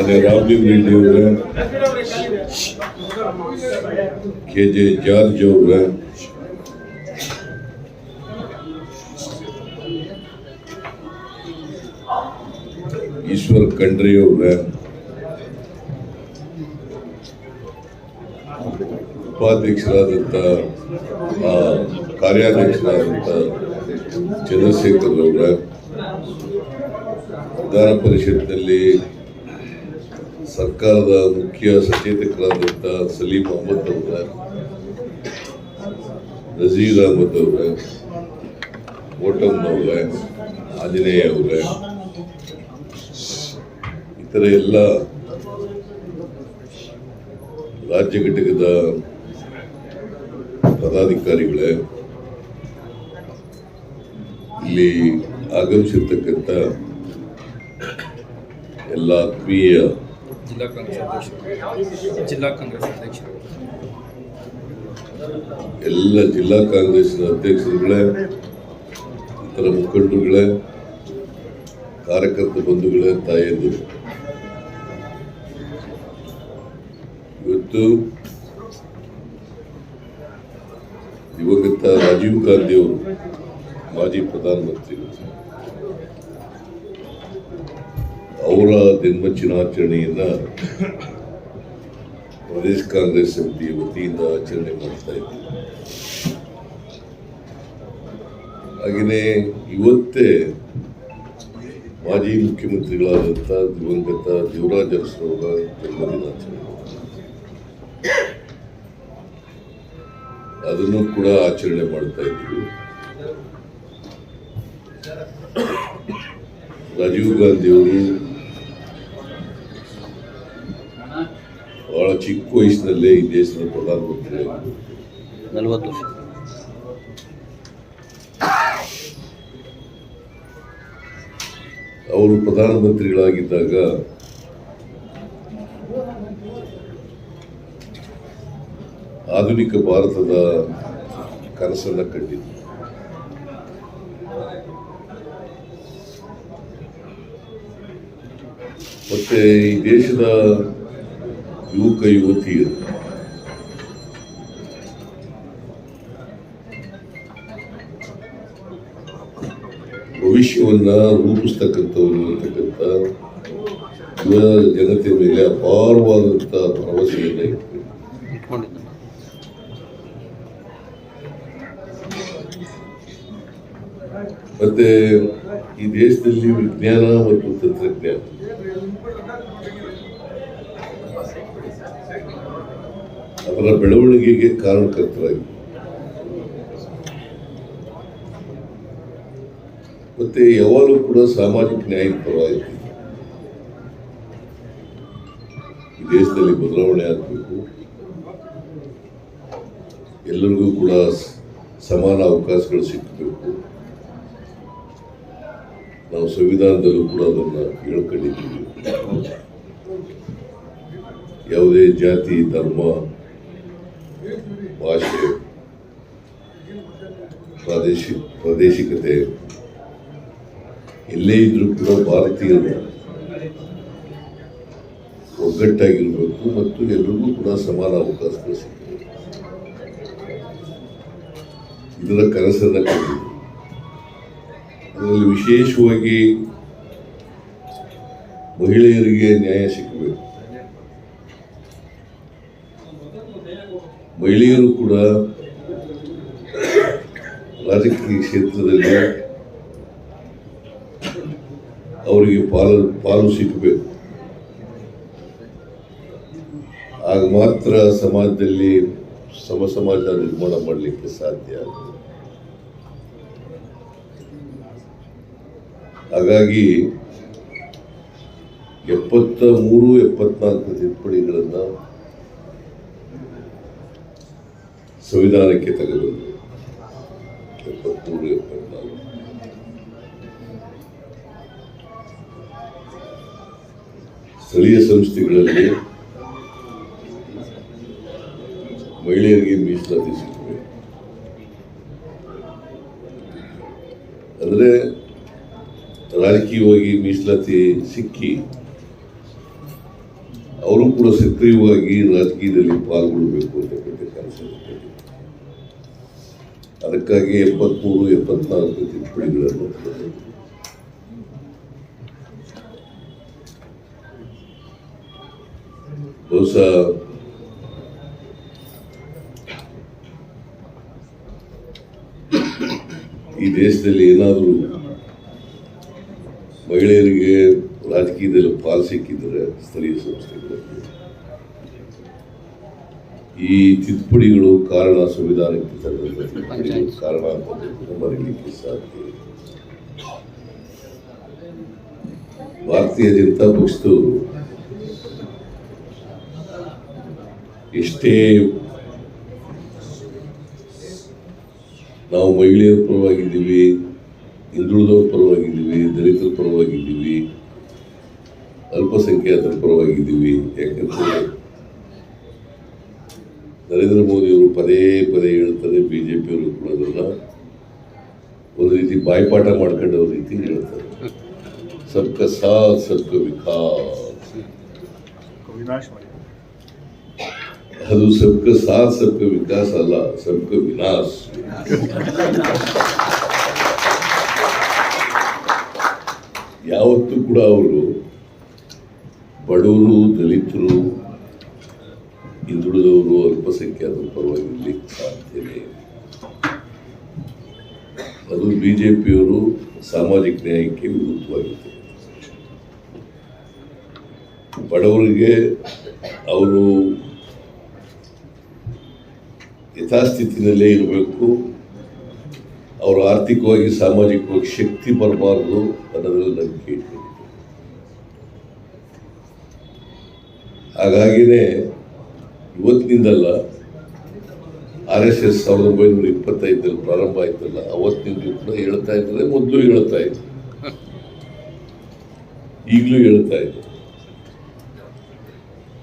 ಅದೇ ರಾಮ್ಲಿಂಗ್ ರೆಡ್ಡಿ ಅವರ K J George ಅವರ ಈಶ್ವರ್ ಖಂಡ್ರೆ ಅವರ ಉಪಾಧ್ಯಕ್ಷರಾದಂಥ ಆ, ಕಾರ್ಯಾಧ್ಯಕ್ಷರಾದಂಥ ಚಂದ್ರಶೇಖರ್ ಅವರ ವಿಧಾನ ಪರಿಷತ್ನಲ್ಲಿ ಸರ್ಕಾರದ ಮುಖ್ಯ ಸಚೇತಕರಾದಂಥ ಸಲೀಂ ಅಹಮದ್ ಅವರ, ನಜೀರ್ ಅಹಮದ್ ಅವರ ಓಟಮ್ ಅವರ, ಆಂಜನೇಯ ಅವರ ಇತರ ಎಲ್ಲ ರಾಜ್ಯ ಘಟಕದ ಪದಾಧಿಕಾರಿಗಳೇ ಇಲ್ಲಿ ಆಗಮಿಸಿರ್ತಕ್ಕಂಥ ಎಲ್ಲ ಆತ್ಮೀಯ ಜಿಲ್ಲಾ ಕಾಂಗ್ರೆಸ್ ಅಧ್ಯಕ್ಷ ಜಿಲ್ಲಾ ಕಾಂಗ್ರೆಸ್ ಅಧ್ಯಕ್ಷ ಎಲ್ಲ ಜಿಲ್ಲಾ ಕಾಂಗ್ರೆಸ್ನ ಅಧ್ಯಕ್ಷರುಗಳೇ, ಇತರ ಮುಖಂಡರುಗಳೇ, ಕಾರ್ಯಕರ್ತ ಬಂಧುಗಳೇ, ತಾಯಂದಿರು. ಇವತ್ತು ದಿವಂಗತ ರಾಜೀವ್ ಗಾಂಧಿ ಅವರು ಮಾಜಿ ಪ್ರಧಾನಮಂತ್ರಿಗಳು ಅವರ ಜನ್ಮದಿನಾಚರಣೆಯನ್ನ ಪ್ರದೇಶ ಕಾಂಗ್ರೆಸ್ ಸಮಿತಿಯ ವತಿಯಿಂದ ಆಚರಣೆ ಮಾಡ್ತಾ ಇದ್ದೀವಿ ಹಾಗೆಯೇ ಇವತ್ತೇ ಮಾಜಿ ಮುಖ್ಯಮಂತ್ರಿಗಳಾದಂಥ ದಿವಂಗತ ದೇವರಾಜ ಅರಸರವರ ಜನ್ಮದಿನಾಚರಣೆ ಅದನ್ನು ಕೂಡ ಆಚರಣೆ ಮಾಡ್ತಾ ಇದ್ದೀವಿ ರಾಜೀವ್ ಗಾಂಧಿ ಬಹಳ ಚಿಕ್ಕ ವಯಸ್ಸಿನಲ್ಲೇ ಈ ದೇಶದ ಪ್ರಧಾನಮಂತ್ರಿ. ನಲವತ್ತು ವರ್ಷ ಅವರು ಪ್ರಧಾನಮಂತ್ರಿಗಳಾಗಿದ್ದಾಗ ಆಧುನಿಕ ಭಾರತದ ಕನಸನ್ನ ಕಂಡಿದ್ದು ಮತ್ತೆ ಈ ದೇಶದ ಯುವಕ ಯುವತಿಯರು ಭವಿಷ್ಯವನ್ನ ರೂಪಿಸ್ತಕ್ಕಂಥವ್ರು ಅಂತಕ್ಕಂಥ ಯುವ ಜನತೆ ಮೇಲೆ ಅಪಾರವಾದಂಥ ಭರವಸೆಯನ್ನು ಮತ್ತೆ ಈ ದೇಶದಲ್ಲಿ ವಿಜ್ಞಾನ ಮತ್ತು ತಂತ್ರಜ್ಞಾನ. ಅದರ ಬೆಳವಣಿಗೆಗೆ ಕಾರಣಕರ್ತರಾಗಿ ಮತ್ತೆ ಯಾವಾಗಲೂ ಕೂಡ ಸಾಮಾಜಿಕ ನ್ಯಾಯದ ಪರವಾಗಿ ದೇಶದಲ್ಲಿ ಬದಲಾವಣೆ ಆಗಬೇಕು. ಎಲ್ಲರಿಗೂ ಕೂಡ ಸಮಾನ ಅವಕಾಶಗಳು ಸಿಕ್ಕಬೇಕು ನಾವು ಸಂವಿಧಾನದಲ್ಲೂ ಕೂಡ ಅದನ್ನು ಹೇಳ್ಕೊಂಡಿದ್ದೀವಿ. ಯಾವುದೇ ಜಾತಿ, ಧರ್ಮ ಭಾಷೆ ಪ್ರಾದೇಶಿಕ ಪ್ರಾದೇಶಿಕತೆ. ಎಲ್ಲೇ ಇದ್ರೂ ಕೂಡ ಭಾರತೀಯರು ಒಗ್ಗಟ್ಟಾಗಿರಬೇಕು ಮತ್ತು ಎಲ್ರಿಗೂ ಕೂಡ ಸಮಾನ ಅವಕಾಶಗಳು ಸಿಗ್ತವೆ. ಇದರ ಕನಸನ್ನ ಕಂಡಿದ್ದೀವಿ ಅದರಲ್ಲಿ ವಿಶೇಷವಾಗಿ ಮಹಿಳೆಯರಿಗೆ ನ್ಯಾಯ ಸಿಗಬೇಕು. ಮಹಿಳೆಯರು ಕೂಡ ರಾಜಕೀಯ ಕ್ಷೇತ್ರದಲ್ಲಿ ಅವರಿಗೆ ಪಾಲು ಪಾಲು ಸಿಗಬೇಕು. ಆಗ ಮಾತ್ರ ಸಮಾಜದಲ್ಲಿ ಸಮ ಸಮಾಜ ನಿರ್ಮಾಣ ಮಾಡಲಿಕ್ಕೆ ಸಾಧ್ಯ ಹಾಗಾಗಿ ಎಪ್ಪತ್ತ ಮೂರು, ಎಪ್ಪತ್ನಾಲ್ಕು ತಿದ್ದುಪಡಿಗಳನ್ನು ಸಂವಿಧಾನಕ್ಕೆ ತಗಲುವುದು ಎಪ್ಪತ್ತ್ಮೂರು, ಎಪ್ಪತ್ನಾಲ್ಕು. ಸ್ಥಳೀಯ ಸಂಸ್ಥೆಗಳಲ್ಲಿ ಮಹಿಳೆಯರಿಗೆ ಮೀಸಲಾತಿ ಸಿಗ್ತದೆ. ಅಂದರೆ ರಾಜಕೀಯವಾಗಿ ಮೀಸಲಾತಿ ಸಿಕ್ಕಿ ಅವರು ಕೂಡ ಸಕ್ರಿಯವಾಗಿ ರಾಜಕೀಯದಲ್ಲಿ ಪಾಲ್ಗೊಳ್ಳಬೇಕು ಅಂತಕ್ಕಂಥ ಕೆಲಸ ಮಾಡ್ತಾರೆ. ಅದಕ್ಕಾಗಿ ಎಪ್ಪತ್ಮೂರು ಎಪ್ಪತ್ನಾಲ್ಕು ತಿದ್ದುಪಡಿಗಳನ್ನು. ಬಹುಶಃ ಈ ದೇಶದಲ್ಲಿ ಏನಾದರೂ ಮಹಿಳೆಯರಿಗೆ ರಾಜಕೀಯದಲ್ಲಿ ಪಾಲ್ ಸಿಕ್ಕಿದರೆ ಸ್ಥಳೀಯ ಸಂಸ್ಥೆಗಳಲ್ಲಿ ಈ ತಿದ್ದುಪಡಿಗಳು ಕಾರಣ ಸಂವಿಧಾನಕ್ಕೆ ಕಾರಣ ಅಂತ ಮರೀಲಿಕ್ಕೆ ಸಾಧ್ಯ. ಭಾರತೀಯ ಜನತಾ ಪಕ್ಷದವರು ಎಷ್ಟೇ ನಾವು ಮಹಿಳೆಯರ ಪರವಾಗಿದ್ದೀವಿ ಹಿಂದುಳಿದವ್ರ ಪರವಾಗಿದ್ದೀವಿ ದಲಿತರ ಪರವಾಗಿದ್ದೀವಿ ಅಲ್ಪಸಂಖ್ಯಾತರ ಪರವಾಗಿದ್ದೀವಿ ಯಾಕಂದ್ರೆ ನರೇಂದ್ರ ಮೋದಿಯವರು ಪದೇ ಪದೇ ಹೇಳ್ತಾರೆ ಬಿ ಜೆ ಪಿಯವರು ಕೂಡ ಒಂದು ರೀತಿ ಬಾಯ್ಪಾಠ ಮಾಡ್ಕೊಂಡವ್ರ ರೀತಿ ಹೇಳ್ತಾರೆ. ಸಬ್ಕ ಸಾಥ್ ಸಬ್ಕ ವಿಕಾಸ್. ಅದು ಸಬ್ಕ ಸಾಥ್ ಸಬ್ಕ ವಿಕಾಸ್ ಅಲ್ಲ ಸಬ್ಕ ವಿನಾಶ್. ಯಾವತ್ತೂ ಕೂಡ ಅವರು ಬಡವರು, ದಲಿತರು ಅಲ್ಪಸಂಖ್ಯಾತರ ಪರವಾಗಿ ಇರ್ಲಿಕ್ಕೆ ಸಾಧ್ಯನೇ ಬಿ ಅದು ಬಿಜೆಪಿಯವರು ಸಾಮಾಜಿಕ ನ್ಯಾಯಕ್ಕೆ ವಿರುದ್ಧವಾಗಿದೆ. ಬಡವರಿಗೆ ಅವರು ಯಥಾಸ್ಥಿತಿನಲ್ಲೇ ಇರಬೇಕು, ಅವರು ಆರ್ಥಿಕವಾಗಿ, ಸಾಮಾಜಿಕವಾಗಿ ಶಕ್ತಿ ಬರಬಾರ್ದು ಅನ್ನೋದ್ರಲ್ಲಿ ನಂಬಿಕೆ ಇಟ್ಟಿದೆ ಹಾಗಾಗಿನೇ ಇವತ್ತಿನಿಂದಲ್ಲ ಆರ್ ಎಸ್ ಎಸ್ ಸಾವಿರದ ಒಂಬೈನೂರ ಇಪ್ಪತ್ತೈದರಲ್ಲಿ ಪ್ರಾರಂಭ ಆಯ್ತಲ್ಲ ಅವತ್ತಿನಿಂದ ಕೂಡ ಹೇಳ್ತಾ ಇದ್ದಾರೆ, ಮೊದಲು ಹೇಳ್ತಾ ಇದ್ರು. ಈಗಲೂ ಹೇಳ್ತಾ ಇದ್ರು.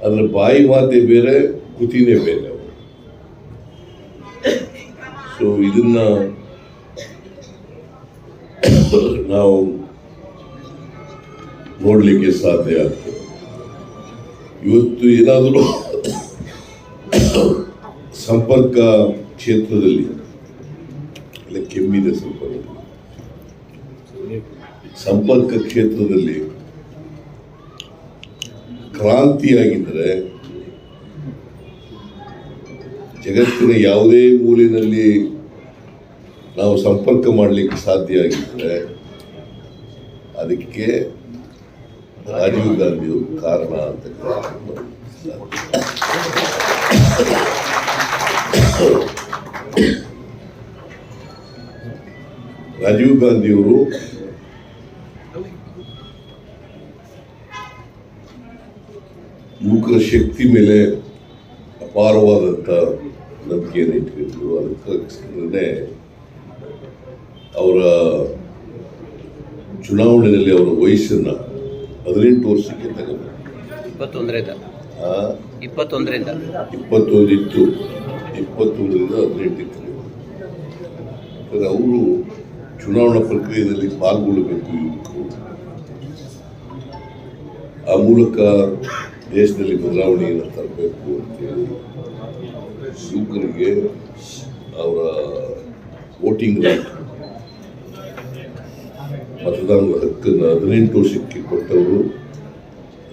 ಅದರ ಬಾಯಿ ಮಾತೆ ಬೇರೆ, ಕೃತಿನೇ ಬೇರೆ. ಅವರು ಸೊ ಇದನ್ನ ನಾವು ನೋಡಲಿಕ್ಕೆ ಸಾಧ್ಯ ಆಗ್ತದೆ. ಇವತ್ತು ಏನಾದರೂ ಸಂಪರ್ಕ ಕ್ಷೇತ್ರದಲ್ಲಿ ಇಲ್ಲ ಕೆಮ್ಮಿದೆ ಸಂಪರ್ಕ. ಸಂಪರ್ಕ ಕ್ಷೇತ್ರದಲ್ಲಿ ಕ್ರಾಂತಿಯಾಗಿದ್ದರೆ ಜಗತ್ತಿನ ಯಾವುದೇ ಮೂಲಿನಲ್ಲಿ ನಾವು ಸಂಪರ್ಕ ಮಾಡಲಿಕ್ಕೆ ಸಾಧ್ಯ ಆಗಿದ್ದರೆ ಅದಕ್ಕೆ ರಾಜೀವ್ ಗಾಂಧಿಯವರು ಕಾರಣ ಅಂತ ರಾಜೀವ್ ಗಾಂಧಿಯವರು ಯುವಕರ ಶಕ್ತಿ ಮೇಲೆ ಅಪಾರವಾದಂಥ ನಂಬಿಕೆಯನ್ನು ಇಟ್ಕೊಂಡಿದ್ರು ಅದಕ್ಕೋಸ್ಕರನೇ ಅವರ ಚುನಾವಣೆಯಲ್ಲಿ ಅವರ ವಯಸ್ಸನ್ನು ಹದಿನೆಂಟು ವರ್ಷಕ್ಕೆ ತಗೊಂಡು ಇಪ್ಪತ್ತೊಂದರಿಂದ. ಇಪ್ಪತ್ತೊಂದರಿಂದ. ಇಪ್ಪತ್ತೊಂದು ಇತ್ತು ಇಪ್ಪತ್ತೊಂದರಿಂದ ಹದಿನೆಂಟಿತ್ತು. ಯಾಕಂದ್ರೆ ಅವರು ಚುನಾವಣಾ ಪ್ರಕ್ರಿಯೆಯಲ್ಲಿ ಪಾಲ್ಗೊಳ್ಳಬೇಕು ಯುವಕರು ಆ ಮೂಲಕ ದೇಶದಲ್ಲಿ ಬದಲಾವಣೆಯನ್ನು ತರಬೇಕು ಅಂತೇಳಿ ಯುವಕರಿಗೆ ಅವರ ವೋಟಿಂಗ್ ರೈಟ್ ಮತದಾನದ ಹಕ್ಕನ್ನು ಹದಿನೆಂಟು ವರ್ಷಕ್ಕೆ ಕೊಟ್ಟವರು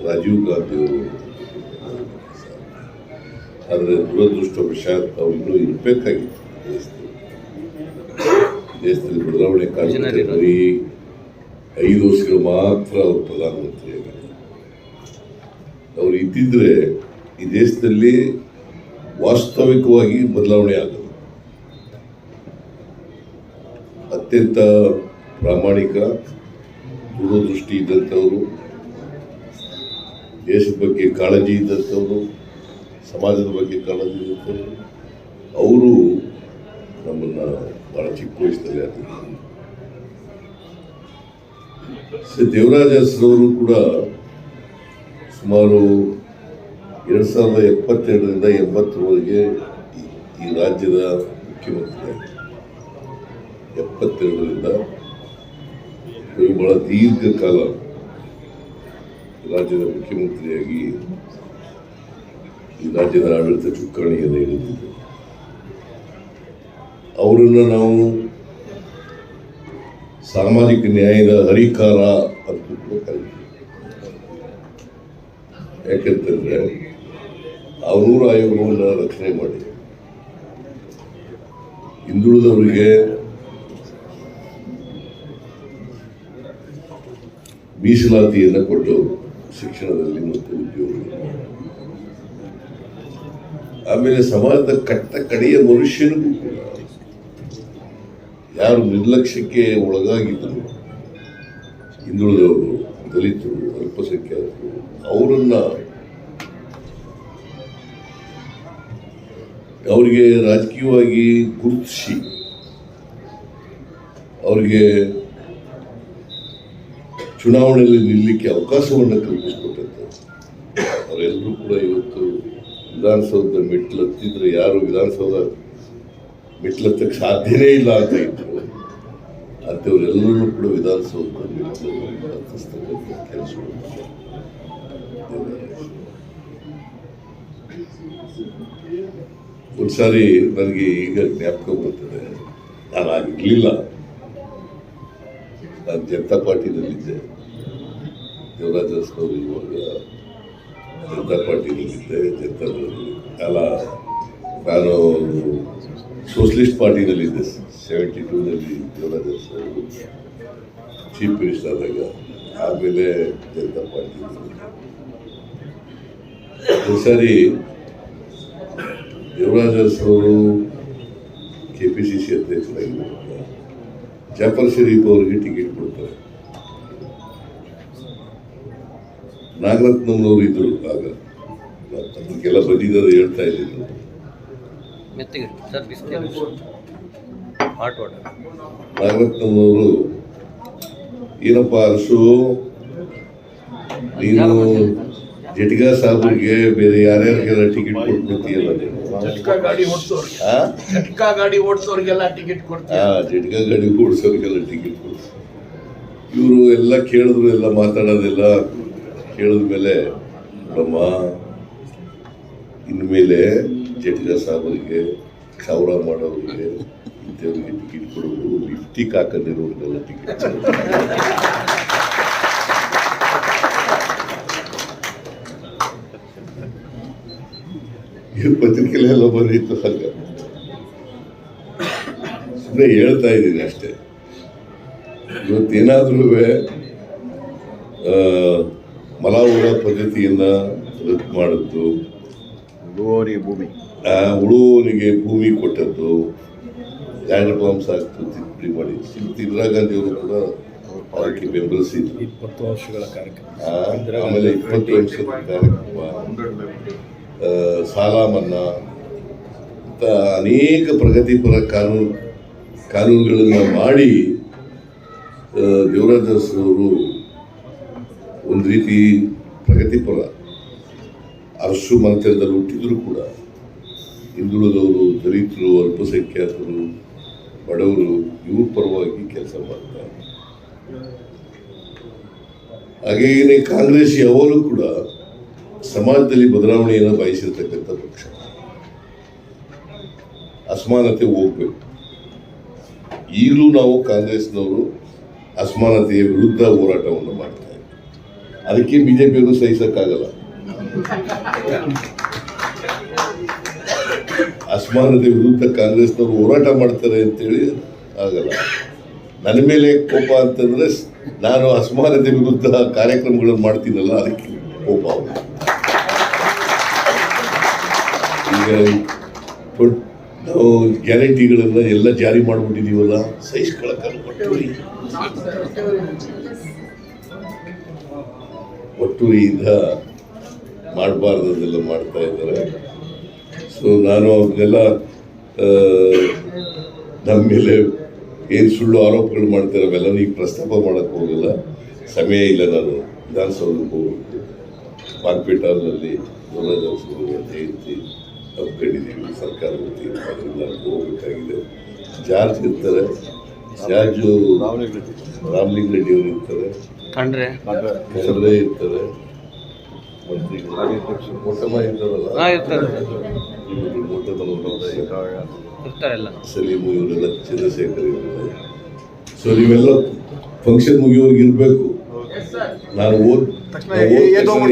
ರಾಜೀವ್ ಗಾಂಧಿಯವರು ಆದರೆ ದುರದೃಷ್ಟವಶಾತ್ ವಿಷಯ ಇನ್ನೂ ಇರಬೇಕಾಗಿತ್ತು. ದೇಶದಲ್ಲಿ ಬದಲಾವಣೆ ಕಾರಣಕ್ಕೆ ಬರೀ ಐದು ವರ್ಷಗಳು ಮಾತ್ರ ಅವರು ಪ್ರಧಾನಮಂತ್ರಿ ಆಗಿದ್ದಾರೆ. ಅವ್ರು ಇದ್ದಿದ್ರೆ ಈ ದೇಶದಲ್ಲಿ ವಾಸ್ತವಿಕವಾಗಿ ಬದಲಾವಣೆ ಆಗೋದು. ಅತ್ಯಂತ ಪ್ರಾಮಾಣಿಕ ದೂರದೃಷ್ಟಿ ಇದ್ದಂಥವರು ದೇಶದ ಬಗ್ಗೆ ಕಾಳಜಿ ಇದ್ದಂಥವರು ಸಮಾಜದ ಬಗ್ಗೆ ಕಾಳಜಿ ಇದ್ದಂಥವರು ಅವರು ನಮ್ಮನ್ನು ಭಾಳ ಚಿಕ್ಕ ವಯಸ್ಸಲ್ಲಿ ಶ್ರೀ ದೇವರಾಜ ಅರಸರವರು ಕೂಡ ಸುಮಾರು ಎರಡು ಸಾವಿರದ ಎಪ್ಪತ್ತೆರಡರಿಂದ ಎಂಬತ್ತರವರೆಗೆ ಈ- ರಾಜ್ಯದ ಮುಖ್ಯಮಂತ್ರಿ ಎಪ್ಪತ್ತೆರಡರಿಂದ ಬಹಳ ದೀರ್ಘಕಾಲ ರಾಜ್ಯದ ಮುಖ್ಯಮಂತ್ರಿಯಾಗಿ ಈ ರಾಜ್ಯದ ಆಡಳಿತ ಚುಕ್ಕಾಣಿಯನ್ನು ಹಿಡಿದಿದ್ದು ಅವರನ್ನು ನಾವು ಸಾಮಾಜಿಕ ನ್ಯಾಯದ ಹರಿಕಾರ ಅಂತ ಯಾಕೆಂತಂದ್ರೆ ಯಾಕೆಂತಂದ್ರೆ ಅವನೂರು ಆಯೋಗವನ್ನು ರಕ್ಷಣೆ ಮಾಡಿ. ಹಿಂದುಳಿದವರಿಗೆ ಮೀಸಲಾತಿಯನ್ನು ಕೊಟ್ಟು ಶಿಕ್ಷಣದಲ್ಲಿ ಮತ್ತು ಉದ್ಯೋಗ ಆಮೇಲೆ ಸಮಾಜದ ಕಟ್ಟ ಕಡೆಯ ಮನುಷ್ಯನಿಗೂ ಕೂಡ ಯಾರು ನಿರ್ಲಕ್ಷ್ಯಕ್ಕೆ ಒಳಗಾಗಿದ್ದರು? ಹಿಂದುಳಿದವರು ದಲಿತರು, ಅಲ್ಪಸಂಖ್ಯಾತರು, ಅವರನ್ನ ಅವರಿಗೆ ರಾಜಕೀಯವಾಗಿ ಗುರುತಿಸಿ, ಅವರಿಗೆ ಚುನಾವಣೆಯಲ್ಲಿ ನಿಲ್ಲಕ್ಕೆ ಅವಕಾಶವನ್ನು ಕಲ್ಪಿಸಿಕೊಟ್ಟಂತೆ. ಅವರೆಲ್ಲರೂ ಕೂಡ ಇವತ್ತು ವಿಧಾನಸೌಧದ ಮೆಟ್ಟಿಲು ಹತ್ತಿದ್ರೆ ಯಾರು ವಿಧಾನಸೌಧ ಮೆಟ್ಲು ಹತ್ತಕ್ಕೆ ಸಾಧ್ಯನೇ ಇಲ್ಲ ಅಂತ ಇದ್ರು. ಅಂಥವರೆಲ್ಲರೂ ಕೂಡ ವಿಧಾನಸೌಧದಲ್ಲಿ ಕೆಲಸ ಕೆಲಸಗಳು ಒಂದ್ಸಾರಿ ನನಗೆ ಈಗ ಜ್ಞಾಪಕ ಬರ್ತದೆ. ನಾನು ಆಗಿರ್ಲಿಲ್ಲ. ನಾನು ಜನತಾ ಪಾರ್ಟಿನಲ್ಲಿದ್ದೆ. ದೇವರಾಜ ಅವರು ಇವಾಗ ಜನತಾ ಪಾರ್ಟಿನಲ್ಲಿದ್ದೆ ಜನತಾದಳದಲ್ಲಿ ಅಲ್ಲ ನಾನು ಸೋಷಲಿಸ್ಟ್ ಪಾರ್ಟಿನಲ್ಲಿದ್ದೆ ಸೆವೆಂಟಿ ಟೂನಲ್ಲಿ ದೇವರಾಜ ಸರ್. ಚೀಫ್ ಮಿನಿಸ್ಟರ್ ಆದಾಗ ಆಮೇಲೆ ಜನತಾ ಪಾರ್ಟಿ ಒಂದ್ಸಾರಿ ದೇವರಾಜ್ ಅವರು ಕೆ ಪಿ ಸಿ ಸಿ ಅಧ್ಯಕ್ಷರಾಗಿದ್ದಾರೆ. ಜಾಫರ್ ಶರೀಫ್ ಅವರಿಗೆ ಟಿಕೆಟ್ ಕೊಡ್ತಾರೆ. ನಾಗರತ್ನವರು ಇದ್ರು ಆಗ. ಅದಕ್ಕೆಲ್ಲ ಬಂದಿದ್ದಾರೆ ಹೇಳ್ತಾ ಇದ್ದಿದ್ದು ಮೆತ್ತಿಗೆ ಸರ್ ಬಿಸ್ಕೆಟ್ ಹಾಟ್ ವಾಟರ್ ನಾಗರತ್ನಂನವರು ಏನಪ್ಪ ಅರಸು? ನೀನು ಜಟ್ಗಾ ಸಾಬ್ರಿಗೆ ಬೇರೆ ಯಾರ್ಯಾರಿಗೆಲ್ಲ ಟಿಕೆಟ್ ಕೊಟ್ಬಿಡ್ತೀಯಲ್ಲ ನೀನು? ಜಟ್ಕಾ ಗಾಡಿ ಓಡಿಸೋರ್ಗೆ. ಆ? ಜಟ್ಕಾ ಗಾಡಿ ಓಡಿಸೋರ್ಗೆಲ್ಲ ಟಿಕೆಟ್ ಕೊಡ್ತಾರೆ ಜಟ್ಕಾ ಗಾಡಿ ಓಡಿಸೋರಿಗೆಲ್ಲ ಟಿಕೆಟ್ ಕೊಡ್ತೀವಿ ಇವರು ಎಲ್ಲ ಕೇಳಿದ್ರು ಎಲ್ಲ ಮಾತಾಡೋದೆಲ್ಲ ಕೇಳಿದ ಮೇಲೆ ನಮ್ಮ ಇನ್ಮೇಲೆ ಜಟ್ಗಾ ಅವರಿಗೆ ಕ್ಷೌರ ಮಾಡೋರಿಗೆ, ಇಂಥವ್ರಿಗೆ ಟಿಕೆಟ್ ಕೊಡೋದು ಲಿಫ್ಟಿಕ್ ಹಾಕೊಂಡಿರೋರಿಗೆಲ್ಲ ಟಿಕೆಟ್ ಈ ಪತ್ರಿಕೆಲೆಲ್ಲ ಬಂದಿತ್ತು ಹಾಗ. ಸುಮ್ಮನೆ ಹೇಳ್ತಾ ಇದ್ದೀನಿ ಅಷ್ಟೇ. ಇವತ್ತೇನಾದ್ರೂ ಮಲಾವುಡ ಪದ್ಧತಿಯನ್ನು ರದ್ದು ಮಾಡಿದ್ದು. ಭೂಮಿ. ಆ, ಉಳುವವನಿಗೆ ಭೂಮಿ ಕೊಟ್ಟದ್ದು ಲ್ಯಾಂಡ್ ಬಾಂಬ್ಸ್ ಆಗ್ತದೆ ತಿದ್ದುಪಡಿ ಮಾಡಿ. ಶ್ರೀಮತಿ ಇಂದಿರಾ ಗಾಂಧಿ ಅವರು ಕೂಡ ಅವರಿಗೆ ಬೆಂಬಲಿಸಿದ್ರು. ಇಪ್ಪತ್ತು ವರ್ಷಗಳ ಕಾರ್ಯಕ್ರಮ. ಆಮೇಲೆ ಇಪ್ಪತ್ತು ವರ್ಷದ ಕಾರ್ಯಕ್ರಮ. ಸಾಲ ಮನ್ನಾ ಅಂತ ಅನೇಕ ಪ್ರಗತಿಪರ ಕಾನೂನು ಕಾನೂನುಗಳನ್ನು ಮಾಡಿ ಆ, ದೇವರಾಜ ಅವರು ಒಂದು ರೀತಿ ಪ್ರಗತಿಪರ ಅರಸು ಮಂತ್ರದಲ್ಲಿ ಹುಟ್ಟಿದ್ರು ಕೂಡ. ಹಿಂದುಳಿದವರು, ದಲಿತರು, ಅಲ್ಪಸಂಖ್ಯಾತರು, ಬಡವರು, ಇವ್ರ ಪರವಾಗಿ ಕೆಲಸ ಮಾಡ್ತಾರೆ. ಹಾಗೆಯೇ ಕಾಂಗ್ರೆಸ್ ಯಾವಾಗಲೂ ಕೂಡ ಸಮಾಜದಲ್ಲಿ ಬದಲಾವಣೆಯನ್ನು ಬಯಸಿರ್ತಕ್ಕಂಥ ಪಕ್ಷ. ಅಸಮಾನತೆ ಹೋಗ್ಬೇಕು. ಈಗಲೂ ನಾವು ಕಾಂಗ್ರೆಸ್ನವರು ಅಸಮಾನತೆಯ ವಿರುದ್ಧ ಹೋರಾಟವನ್ನು ಮಾಡ್ತಾ ಇದ್ದೀವಿ. ಅದಕ್ಕೆ ಬಿಜೆಪಿಯನ್ನು ಸಹಿಸಕ್ಕಾಗಲ್ಲ. ಅಸಮಾನತೆ ವಿರುದ್ಧ ಕಾಂಗ್ರೆಸ್ನವರು ಹೋರಾಟ ಮಾಡ್ತಾರೆ ಅಂತೇಳಿ ಆಗಲ್ಲ. ನನ್ನ ಮೇಲೆ ಕೋಪ ಅಂತಂದ್ರೆ ನಾನು ಅಸಮಾನತೆ ವಿರುದ್ಧ ಕಾರ್ಯಕ್ರಮಗಳನ್ನು ಮಾಡ್ತೀನಲ್ಲ ಅದಕ್ಕೆ ಕೋಪ. ಈಗ ನಾವು ಗ್ಯಾರಂಟಿಗಳನ್ನ ಎಲ್ಲ ಜಾರಿ ಮಾಡಿಬಿಟ್ಟಿದೀವಲ್ಲ ಸಹಿಸ್ಕೊಳಕ್ಕಲ್ಲ ಒಟ್ಟು ಈಗ ಮಾಡಬಾರ್ದದೆಲ್ಲ ಮಾಡ್ತಾ ಇದ್ದಾರೆ. ಸೊ ನಾನು ಅವ್ರನ್ನೆಲ್ಲ ನನ್ನ ನಮ್ಮ ಮೇಲೆ ಏನು ಸುಳ್ಳು ಆರೋಪಗಳು ಮಾಡ್ತಾರೆ ಅವೆಲ್ಲ ಈಗ ಪ್ರಸ್ತಾಪ ಮಾಡೋಕ್ಕೆ ಹೋಗಲ್ಲ. ಸಮಯ ಇಲ್ಲ ನಾನು ವಿಧಾನಸೌಧಕ್ಕೆ ಹೋಗ್ಬೇಕು ಮಾರ್ಪೇಟ್ ಹಾಲ್ನಲ್ಲಿ ಜಯಂತಿ ಹಮ್ಮಿಕೊಂಡಿದ್ದೀವಿ ಸರ್ಕಾರ ವತಿಯಿಂದ. ಅದರಿಂದ ಹೋಗ್ಬೇಕಾಗಿದೆ. ಜಾರ್ಜ್ ಇರ್ತಾರೆ. ಜಾರ್ಜು ರಾಮಲಿಂಗ ರೆಡ್ಡಿ ಅವರು ಇರ್ತಾರೆ. ಕಂಡ್ರೆ ಕಸರೇ ಇರ್ತಾರೆ. ಮಂತ್ರಿಗಳು ಮೊಟ್ಟಮ ಸರ್ ಇರ್ತಾರೆಲ್ಲ ಸಲೀಮು ಇವರೆಲ್ಲ ಚಂದ್ರಶೇಖರ್ ಸೊ ನೀವೆಲ್ಲ ಫಂಕ್ಷನ್ ಮುಗಿಯೋರ್ಗೆ ಇರಬೇಕು ನಾನು ಓದ್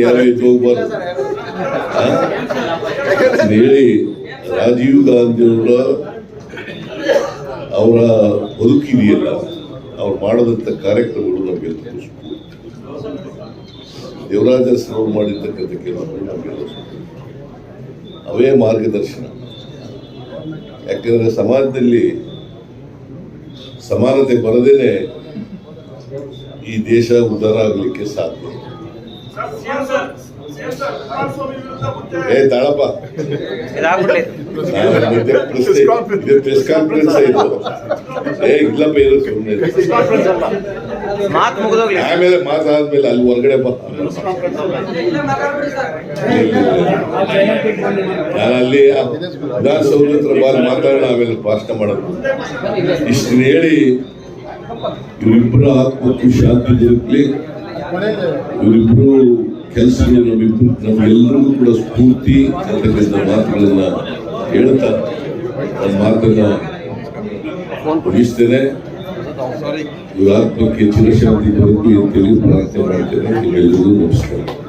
ಯಾರು ಹೋಗ್ಬಾರ್ದು? ಹೇಳಿ ರಾಜೀವ್ ಗಾಂಧಿ ಅವರ ಅವರ ಬದುಕಿದೆಯಲ್ಲ ಅವ್ರು ಮಾಡದಂತ ಕಾರ್ಯಕ್ರಮಗಳು ನಮಗೆಲ್ಲ ಸ್ಫೂರ್ತಿ. ದೇವರಾಜ ಅವ್ರು ಮಾಡಿರ್ತಕ್ಕಂಥ ಕೆಲಸಗಳು ನಮಗೆಲ್ಲ. ಅವೇ ಮಾರ್ಗದರ್ಶನ. ಯಾಕೆಂದರೆ ಸಮಾಜದಲ್ಲಿ ಸಮಾನತೆ ಬರದೇನೆ ಈ ದೇಶ ಉದ್ಧಾರ ಆಗಲಿಕ್ಕೆ ಸಾಧ್ಯ. ಏ ತಾಳಪ್ಪ. ಇದೇ ಪ್ರೆಸ್ ಕಾನ್ಫರೆನ್ಸ್ ಇದು ಏ ಇಲ್ಲಪ್ಪ ಇದು ಸುಮ್ಮನೆ ಆಮೇಲೆ ಮಾತಾದ್ಮೇಲೆ ಅಲ್ಲಿ ಹೊರಗಡೆ ಬಾ. ನಾನು ಅಲ್ಲಿ ವಿಧಾನಸೌಧ ಹತ್ರ ಬಂದು ಮಾತಾಡೋಣ ಆಮೇಲೆ ಭಾಷಣ ಮಾಡೋದು ಇಷ್ಟು ಹೇಳಿ ಇವರಿಬ್ಬರ ಆತ್ಮಕ್ಕೂ ಶಾಂತಿ ದೊರಕಲಿ. ಇವರಿಬ್ಬರು ಕೆಲಸಗಳು ನಮ್ಮಿಬ್ರು ನಮ್ಗೆಲ್ಲರಿಗೂ ಕೂಡ ಸ್ಫೂರ್ತಿ ಅಂತಕ್ಕಂಥ ಮಾತುಗಳನ್ನ ಹೇಳ್ತಾ ನಮ್ಮ ಮಾತನ್ನ ಮುಗಿಸ್ತೇನೆ. ಇವಾಗ ಆತ್ಮಕ್ಕೆ ಚಿರಶಾಂತಿ ಬರಬೇಕು ಅಂತೇಳಿ ಪ್ರಾರ್ಥನೆ ಮಾಡ್ತೇನೆ. ನಮಸ್ಕಾರ.